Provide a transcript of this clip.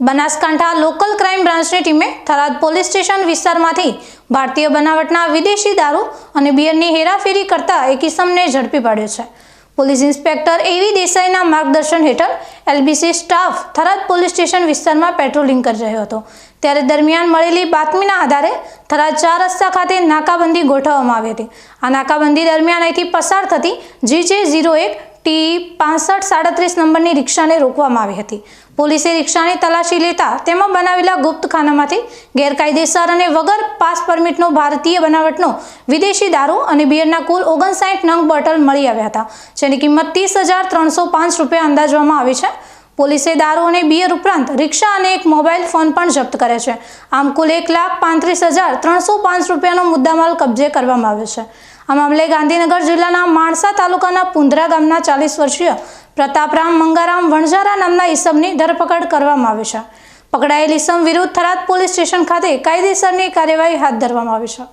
Banaskantha local crime બ્રાન્ચની ટીમે Tharad police station વિસ્તારમાંથી ભારતીય બનાવટના વિદેશી દારૂ અને બિયરની હેરાફેરી કરતા એક ઇસમને ઝડપી પાડ્યો છે. પોલીસ ઇન્સ્પેક્ટર એવી દેસાઈના માર્ગદર્શન હેઠળ LBC staff Tharad police station વિસ્તારમાં પેટ્રોલિંગ કરી રહ્યો હતો. ત્યારે દરમિયાન મળેલી બાતમીના આધારે થરાદ ચાર રસ્તા ખાતે નાકાબંધી ગોઠવવામાં આવી હતી. આ નાકાબંધી દરમિયાન અહીંથી પસાર થતી જીજે ઝીરો એક ટી પાસઠ સાડત્રીસ નંબરની રિક્ષાને રોકવામાં આવી હતી. પોલીસે રિક્ષાની તલાશી લેતા તેમાં બનાવેલા ગુપ્તખાનામાંથી ગેરકાયદેસર અને વગર પાસ પરમિટનો ભારતીય બનાવટનો વિદેશી દારૂ અને બિયરના કુલ ઓગણસાઠ નંગ બોટલ મળી આવ્યા હતા, જેની કિંમત ત્રીસ હજાર ત્રણસો પાંચ રૂપિયા અંદાજવામાં આવી છે. પોલીસે દારૂ અને બિયર ઉપરાંત રિક્ષા અને એક મોબાઈલ ફોન પણ જપ્ત કરે છે. આમ કુલ એક લાખ પાંત્રીસ હજાર ત્રણસો પાંચ રૂપિયાનો મુદ્દામાલ કબજે કરવામાં આવ્યો છે. આ મામલે ગાંધીનગર જિલ્લાના માણસા તાલુકાના પુંદરા ગામના ચાલીસ વર્ષીય પ્રતાપરામ મંગારામ વણઝારા નામના ઈસમની ધરપકડ કરવામાં આવી છે. પકડાયેલ ઈસમ વિરુદ્ધ થરાદ પોલીસ સ્ટેશન ખાતે કાયદેસરની કાર્યવાહી હાથ ધરવામાં આવી છે.